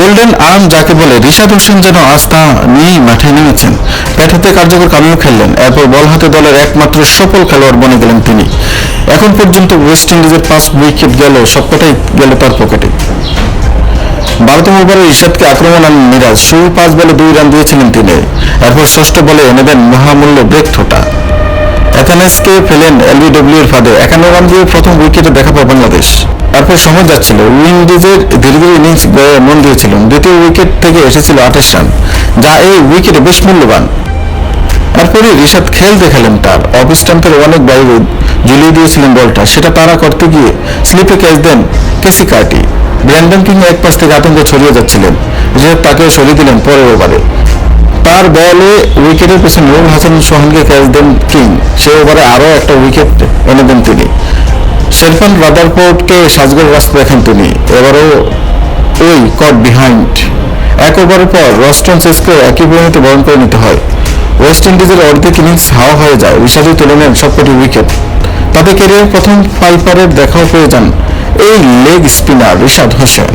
Golden arm যাকে বলে রিশাদ হোসেন যেন আস্থা নিয়েই মাঠে নেমেছেন। ব্যাটাতে কার্যকর কামিও খেললেন, এরপর বল হাতে দলের একমাত্র সফল খেলোয়াড় বনে গেলেন তিনি। এখন পর্যন্ত ওয়েস্ট ইন্ডিজের পাঁচ উইকেট গেল, সবকটাই গেল তার পকেটে। বারোতম ওভারে রিশাদকে আক্রমণ আনেন মিরাজ, শুরু পাঁচ বলে দুই রান দিয়েছিলেন তিনি। এরপর ষষ্ঠ বলে এনে দেন মহামূল্য ব্রেক ঠোঁটা। অ্যাথানেসকে ফেলেন এলবিডব্লিউ এর ফাঁদে, একান্ন রান দিয়ে প্রথম উইকেটে দেখা পায় বাংলাদেশ। তারপর সময় যাচ্ছিল। উইন্ডিজের ধীরে ধীরে ইনিংস মন দিয়েছিলেন দ্বিতীয় উইকেট থেকে এসেছিল আঠাশ রান, যা এই উইকেটে বেশ মূল্যবান। তারপরে ঋষাদ খেল দেখালেন তার। অফ স্টাম্পের অনেক বাইরে ঝুলিয়ে দিয়েছিলেন বলটা। সেটা তারা করতে গিয়ে স্লিপে ক্যাচ দেন কেসি কার্টি। ব্র্যান্ডন কিং এক পাশ থেকে আতঙ্ক ছড়িয়ে যাচ্ছিলেন। ঋষাদ তাকেও সরিয়ে দিলেন পরের ওভারে। তার বলে উইকেটের পেছনে নুরুল হাসান সোহানকে ক্যাচ দেন কিং। সে ওভারে আরও একটা উইকেট এনে দেন তিনি। শেরফান রাদারফোর্ডকে সাজগোল রাস্তা দেখেন তিনি। এবারও ওই কট বিহাইন্ড এক ওভারের পর রস্টন চেসকে একই পরিণতি বরণ করে নিতে হয়। ওয়েস্ট ইন্ডিজের অর্ধেক ইনিংস হাওয়া হয়ে যায় বিষাদে তুলে নেন সবকটি উইকেট। তাতে কেরিয়ার প্রথম ফাইপারের দেখাও পেয়ে যান এই লেগ স্পিনার ঋষাদ হোসেন।